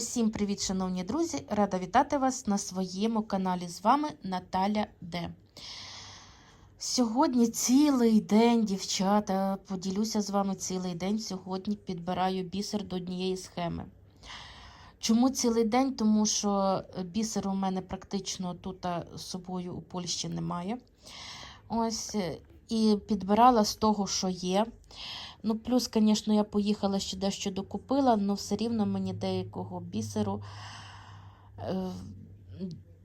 Усім привіт, шановні друзі! Рада вітати вас на своєму каналі. З вами Наталя Д. Сьогодні цілий день, дівчата, поділюся з вами цілий день. Сьогодні підбираю бісер до однієї схеми. Чому цілий день? Тому що бісеру у мене практично тут з собою у Польщі немає. Ось, і підбирала з того, що є. Ну, плюс, звісно, я поїхала ще дещо докупила, але все рівно мені деякого бісеру, е,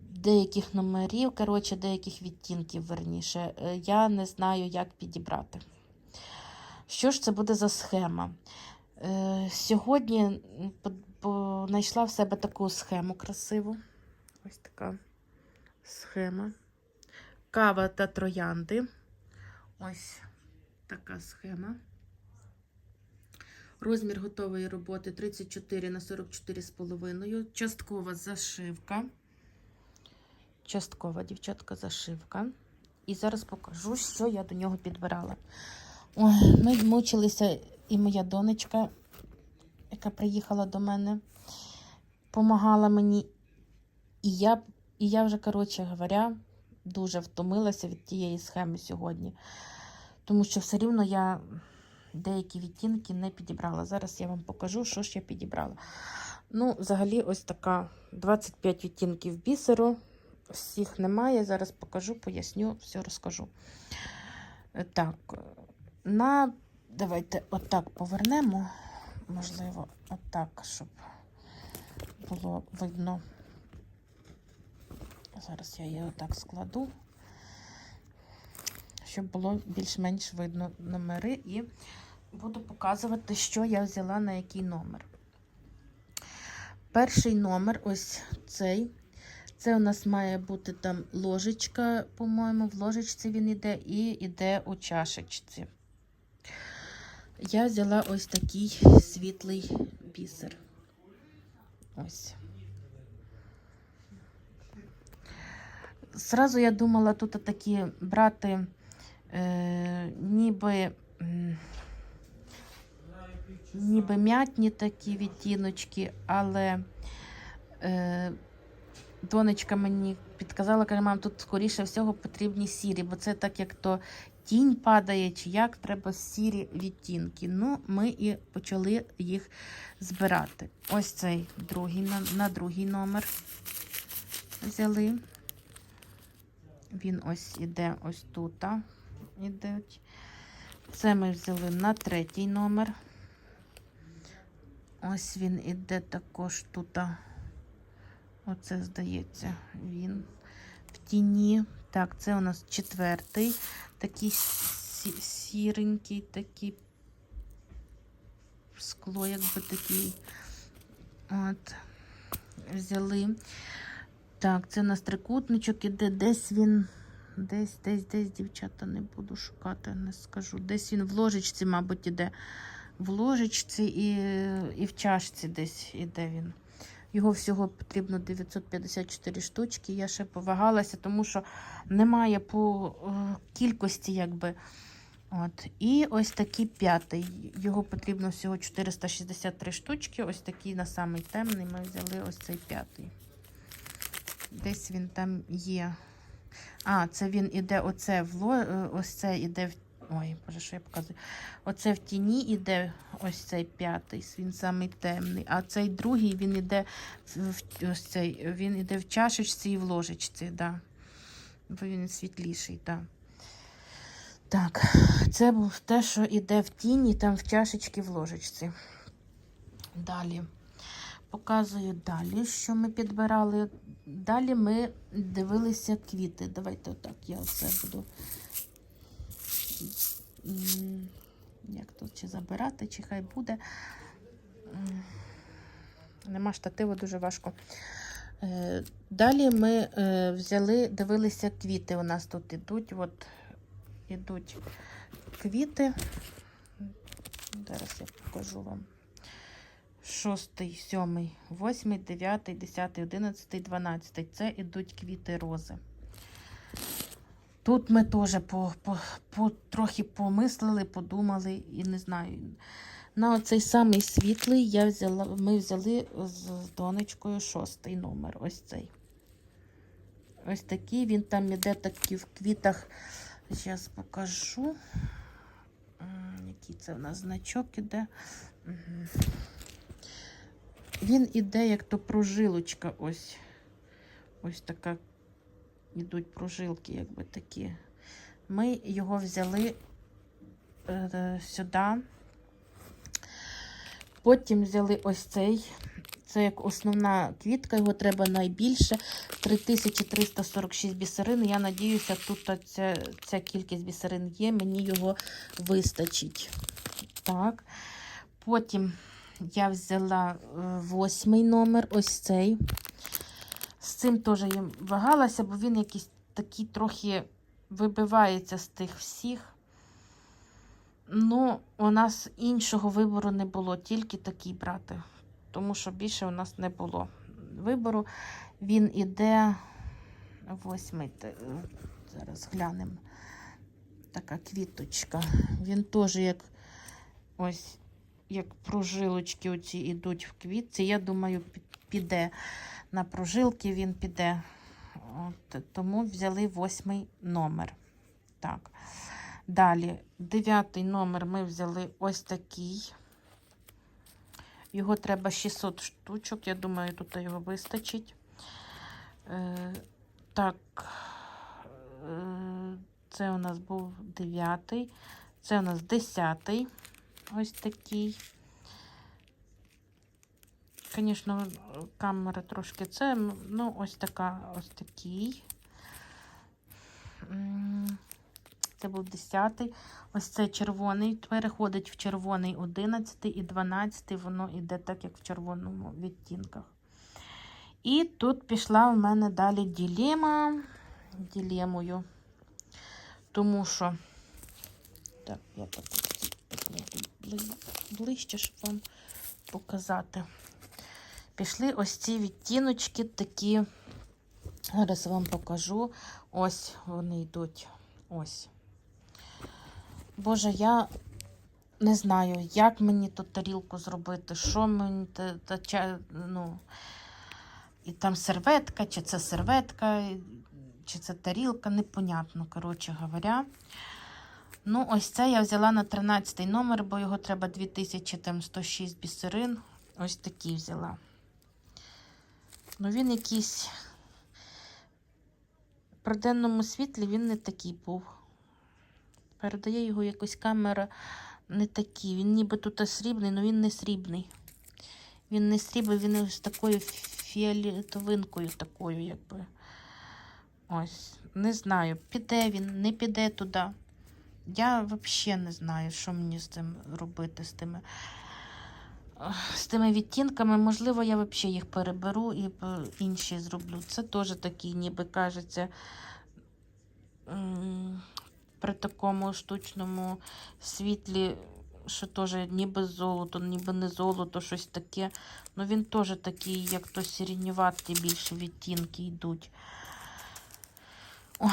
деяких номерів, коротше, деяких відтінків, верніше, е, я не знаю, як підібрати. Що ж це буде за схема? Е, Сьогодні знайшла в себе таку схему красиву. Ось така схема. Кава та троянди. Ось така схема. Розмір готової роботи 34 на 44,5. Часткова зашивка. Часткова, дівчатка, зашивка. І зараз покажу, що я до нього підбирала. Ой, ми мучилися, і моя донечка, яка приїхала до мене, допомагала мені. І я, і я вже, коротше говоря, дуже втомилася від тієї схеми сьогодні. Тому що все рівно я деякі відтінки не підібрала. Зараз я вам покажу, що ж я підібрала. Ну, взагалі, ось така 25 відтінків бісеру. Всіх немає. Зараз покажу, поясню, все розкажу. Так, на, давайте отак повернемо. Можливо, отак, щоб було видно. Зараз я її отак складу, щоб було більш-менш видно номери і буду показувати, що я взяла на який номер. Перший номер ось цей. Це у нас має бути там ложечка, по-моєму, в ложечці він іде, і йде у чашечці. Я взяла ось такий світлий бісер. Ось. Зразу я думала тут такі брати, е, ніби. Ніби м'ятні такі відтіночки, але е, донечка мені підказала, каже, мам, тут скоріше всього потрібні сірі, бо це так, як то тінь падає, чи як треба сірі відтінки. Ну, ми і почали їх збирати. Ось цей другий на, на другий номер взяли. Він ось іде ось тут. Іде. Це ми взяли на третій номер. Ось він іде також тут. Оце, здається, він в тіні. Так, це у нас четвертий, такий сіренький, такий скло, якби такий. От, взяли. Так, це у нас трикутничок іде, десь він, десь, десь, десь, дівчата, не буду шукати, не скажу. Десь він в ложечці, мабуть, іде в ложечці і і в чашці десь іде він. Його всього потрібно 954 штучки. Я ще повагалася, тому що немає по е, кількості, якби. От. І ось такий п'ятий. Його потрібно всього 463 штучки. Ось такий на самий темний. Ми взяли ось цей п'ятий. Десь він там є. А, це він іде оце в ло... ось це іде в Ой, боже, що я показую? Оце в тіні іде ось цей п'ятий, він самий темний. А цей другий він іде в ось цей, він іде в чашечці і в ложечці, да. бо він світліший, да. Так, це був те, що іде в тіні, там в чашечці в ложечці. Далі. Показую далі, що ми підбирали. Далі ми дивилися квіти. Давайте отак я оце буду як тут чи забирати, чи хай буде. Нема штативу, дуже важко. Е, далі ми е, взяли, дивилися квіти. У нас тут ідуть, от ідуть квіти. Зараз я покажу вам. Шостий, сьомий, восьмий, дев'ятий, десятий, одинадцятий, дванадцятий. Це ідуть квіти рози. Тут ми теж по, по, по, трохи помислили, подумали і не знаю. На оцей самий світлий я взяла, ми взяли з донечкою шостий номер. Ось цей. Ось такий. Він там іде такий в квітах. Зараз покажу. Який це в нас значок іде. Мгм. Він іде, як то прожилочка. Ось. Ось така. Ідуть прожилки, якби такі. Ми його взяли е, сюди. Потім взяли ось цей. Це як основна квітка, його треба найбільше. 3346 бісерин. Я надіюся, тут ця, ця кількість бісерин є, мені його вистачить. Так. Потім я взяла е, восьмий номер, ось цей. З цим теж я вагалася, бо він якийсь такий трохи вибивається з тих всіх. Ну, у нас іншого вибору не було, тільки такий брати. Тому що більше у нас не було вибору. Він іде восьмий. Зараз глянемо. Така квіточка. Він теж як ось як прожилочки оці йдуть в квітці. Я думаю, піде на прожилки, він піде. От, тому взяли восьмий номер. Так. Далі, дев'ятий номер ми взяли ось такий. Його треба 600 штучок. Я думаю, тут його вистачить. Е, так, е, це у нас був дев'ятий. Це у нас десятий. Ось такий. Звісно, камера трошки це, ну, ось така, ось такий. Це був 10-й. Ось цей червоний переходить в червоний 11 і 12 воно йде так, як в червоному відтінках. І тут пішла в мене далі ділема. Ділемою. Тому що, так, я так ближче, щоб вам показати. Пішли ось ці відтіночки такі. Зараз вам покажу. Ось вони йдуть. Ось. Боже, я не знаю, як мені ту тарілку зробити, що мені та, та, ну, і там серветка, чи це серветка, чи це тарілка, непонятно, коротше говоря. Ну, ось це я взяла на 13 номер, бо його треба 2106 бісерин. Ось такий взяла. Ну, він якийсь при денному світлі він не такий був. Передає його якось камера не такий. Він ніби тут срібний, але він не срібний. Він не срібний, він ось такою фіолетовинкою такою, якби. Ось, не знаю, піде він, не піде туди. Я взагалі не знаю, що мені з цим робити, з тими, з тими відтінками. Можливо, я взагалі їх переберу і інші зроблю. Це теж такий, ніби кажеться, при такому штучному світлі, що теж ніби золото, ніби не золото, щось таке. Ну він теж такий, як то сірінюваті більше відтінки йдуть. Ой,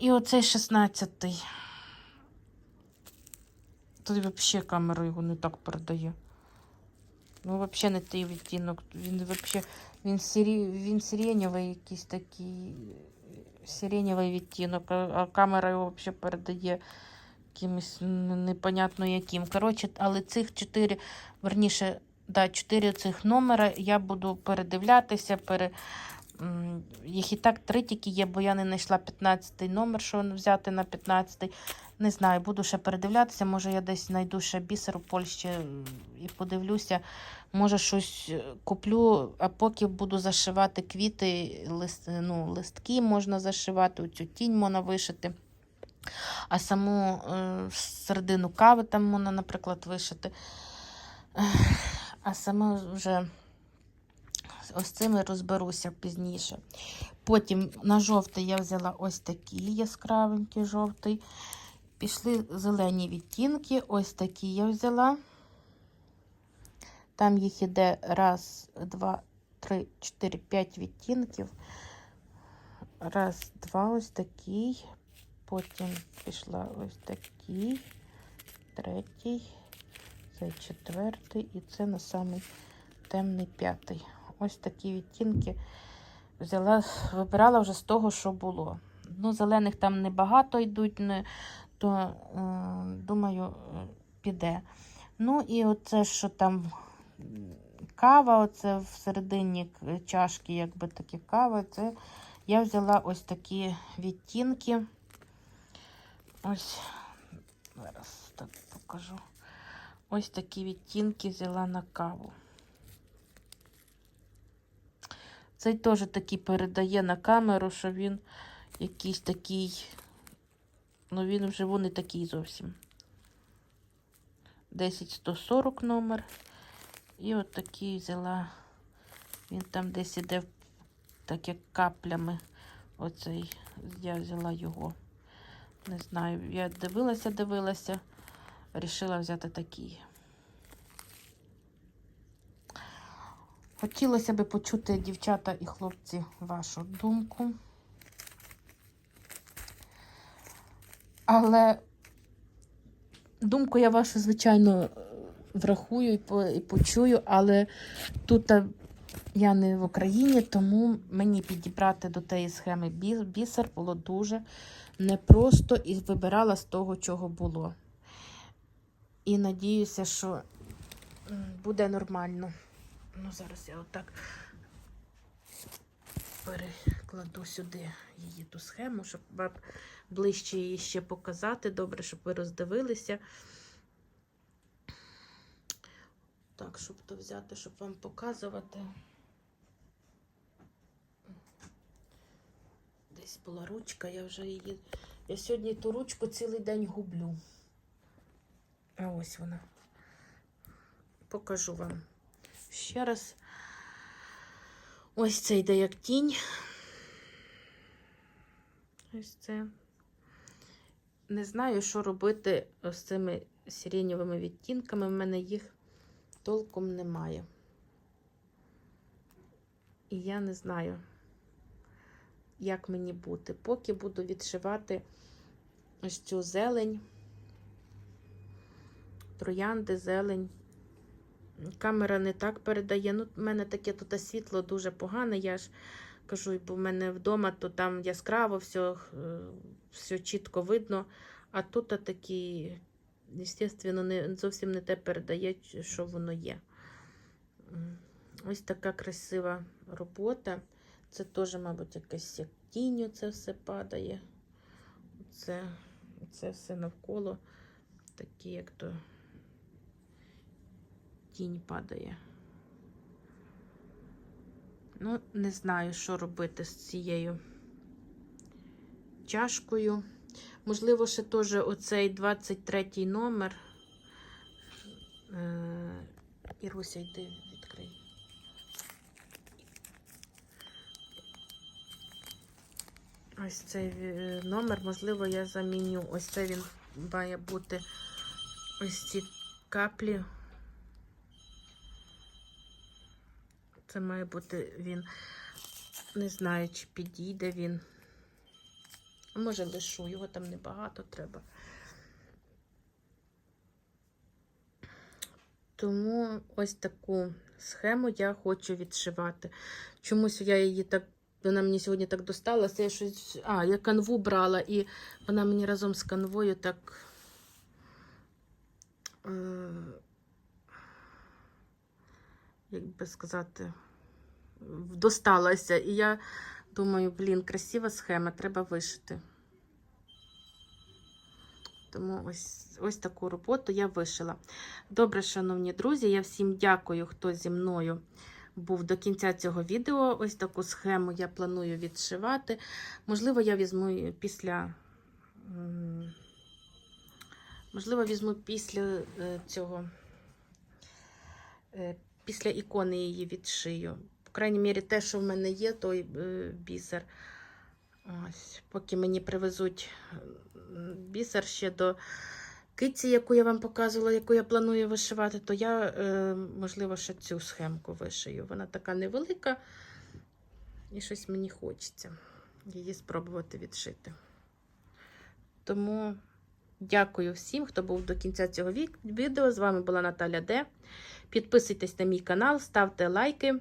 і оцей 16-й. Тут взагалі камера його не так передає. Ну, взагалі не той відтінок. Він взагалі він, сирі... він сиренєвий якийсь такий сиренєвий відтінок, а, камера його взагалі передає якимось непонятно яким. Коротше, але цих чотири, верніше, да, чотири цих номера я буду передивлятися, пере... їх і так три тільки є, бо я не знайшла 15-й номер, що взяти на 15-й. Не знаю, буду ще передивлятися. Може, я десь знайду ще бісер у Польщі і подивлюся. Може, щось е, куплю, а поки буду зашивати квіти, лист, ну, листки можна зашивати, оцю тінь можна вишити. А саму е, середину кави там можна, наприклад, вишити. А саме вже ось цим розберуся пізніше. Потім на жовтий я взяла ось такий яскравенький жовтий. Пішли зелені відтінки, ось такі я взяла. Там їх іде раз, два, три, чотири, п'ять відтінків. Раз, два, ось такий. Потім пішла ось такий, третій. Це четвертий і це на самий темний п'ятий. Ось такі відтінки взяла, вибирала вже з того, що було. Ну, зелених там небагато йдуть, не, то е, думаю, піде. Ну і оце, що там кава, оце всередині к- чашки, якби такі кава, це я взяла ось такі відтінки. Ось, зараз так покажу. Ось такі відтінки взяла на каву. Цей теж такий передає на камеру, що він якийсь такий. Ну, він вже не такий зовсім. 10140 номер. І от такий взяла. Він там десь іде так як каплями. Оцей. Я взяла його. Не знаю. Я дивилася, дивилася. Рішила взяти такий. Хотілося б почути, дівчата і хлопці, вашу думку. Але думку я вашу, звичайно, врахую і, почую, але тут я не в Україні, тому мені підібрати до тієї схеми бісер було дуже непросто і вибирала з того, чого було. І надіюся, що буде нормально. Ну, зараз я отак перекладу сюди її ту схему, щоб вам ближче її ще показати. Добре, щоб ви роздивилися. Так, щоб то взяти, щоб вам показувати. Десь була ручка, я вже її. Я сьогодні ту ручку цілий день гублю. А ось вона. Покажу вам ще раз. Ось це йде як тінь. Ось це. Не знаю, що робити з цими сиренєвими відтінками. В мене їх толком немає. І я не знаю, як мені бути. Поки буду відшивати ось цю зелень, троянди, зелень. Камера не так передає. Ну, в мене таке тут світло дуже погане. Я ж кажу, бо в мене вдома, то там яскраво все, все чітко видно. А тут такі, звісно, не, зовсім не те передає, що воно є. Ось така красива робота. Це теж, мабуть, якась як тінню це все падає. Це, це все навколо такі, як то тінь падає. Ну, не знаю, що робити з цією чашкою. Можливо, ще теж оцей 23 номер. Е, Іруся, йди відкрий. Ось цей е, номер, можливо, я заміню. Ось це він має бути ось ці каплі. Це має бути він. Не знаю, чи підійде він. Може, лишу, його там небагато треба. Тому ось таку схему я хочу відшивати. Чомусь я її так. Вона мені сьогодні так досталася. Я щось. А, я канву брала, і вона мені разом з канвою так. Е, як би сказати, досталася. І я думаю, блін, красива схема, треба вишити. Тому ось, ось таку роботу я вишила. Добре, шановні друзі, я всім дякую, хто зі мною був до кінця цього відео. Ось таку схему я планую відшивати. Можливо, я візьму після. Можливо, візьму після е, цього. Після ікони її відшию. По крайній мірі, те, що в мене є, той е, бісер. Ось, поки мені привезуть бісер ще до киці, яку я вам показувала, яку я планую вишивати, то я, е, можливо, ще цю схемку вишию. Вона така невелика, і щось мені хочеться її спробувати відшити. Тому Дякую всім, хто був до кінця цього відео. З вами була Наталя Д. Підписуйтесь на мій канал, ставте лайки.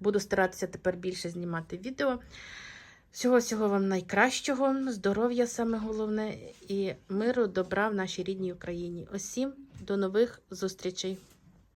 Буду старатися тепер більше знімати відео. Всього всього вам найкращого, здоров'я саме головне і миру, добра в нашій рідній Україні. Усім до нових зустрічей!